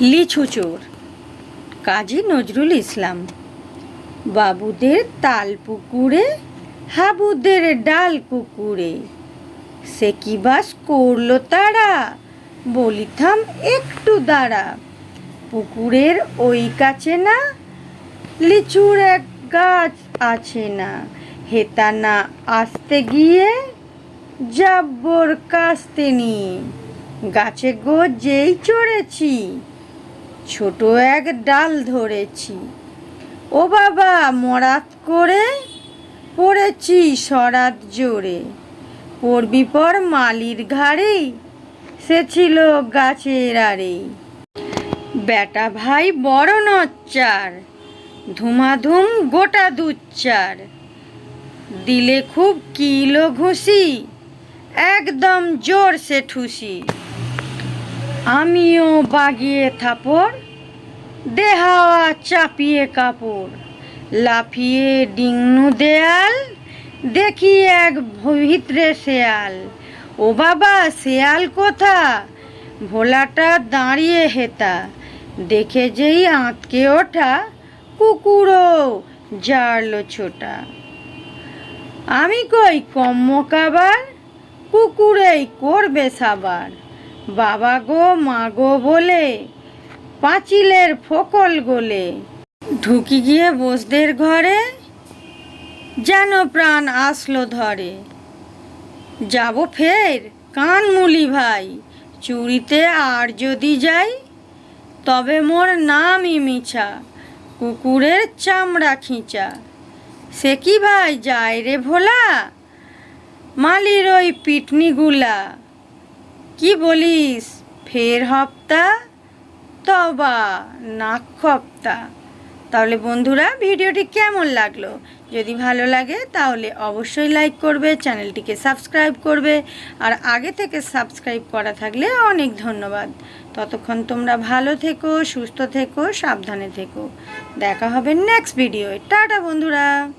লিচু চোর। কাজী নজরুল ইসলাম। বাবুদের তাল পুকুরে, হাবুদের ডাল কুকুরে সে কি বাস করল তারা? বলিথাম একটু দাঁড়া। পুকুরের ওই কাছে না, লিচুর এক গাছ আছে না। হেতা না আসতে গিয়ে জাব্বর কাস্তে নিয়ে গাছে গো যেই চড়েছি ছোট এক ডাল ধরেছি। ও বাবা, মরাত করে পড়েছি সরাত জোরে। পড়বি পর মালির ঘাড়েই সে ছিল গাছের আড়েই বেটা ভাই বড় নচ্চার, ধুমাধুম গোটা দুচ্চার। দিলে খুব কিলো ঘুষি, একদম জোর সে ঠুসি। আমিও বাগিয়ে থাপড়, দেহাওয়া চাপিয়ে কাপড়, লাফিয়ে ডিংনু দেয়াল, দেখি এক ভিতরে শেয়াল। ও বাবা, শেয়াল কোথা? ভোলাটা দাঁড়িয়ে হেতা, দেখে যেই আঁতকে ওঠা কুকুরও জারলো ছোটা। আমি কই কম্মকাবার, কুকুরেই করবে সাবার? বাবা গো, মা গো বলে, পাঁচিলের ফকল গোলে। ঢুকি গিয়ে বসদের ঘরে, যেন প্রাণ আসলো ধরে। যাব ফের কান মুলি ভাই, চুরিতে আর যদি যাই, তবে মোর নামই মিছা, কুকুরের চামড়া খিঁচা। সে কি ভাই যায় রে ভোলা, মালির ওই পিটনিগুলা? কি বলিস? ফের হপ্তা? তবা, নাক খপ্তা। তাহলে বন্ধুরা, ভিডিওটি কেমন লাগল? যদি ভালো লাগে, তাহলে অবশ্যই লাইক করবে, চ্যানেলটিকে সাবস্ক্রাইব করবে, আর আগে থেকে সাবস্ক্রাইব করা থাকলে অনেক ধন্যবাদ। ততক্ষণ তোমরা ভালো থেকো, সুস্থ থেকো, সাবধানে থেকো। দেখা হবে নেক্সট ভিডিও টাটা, বন্ধুরা!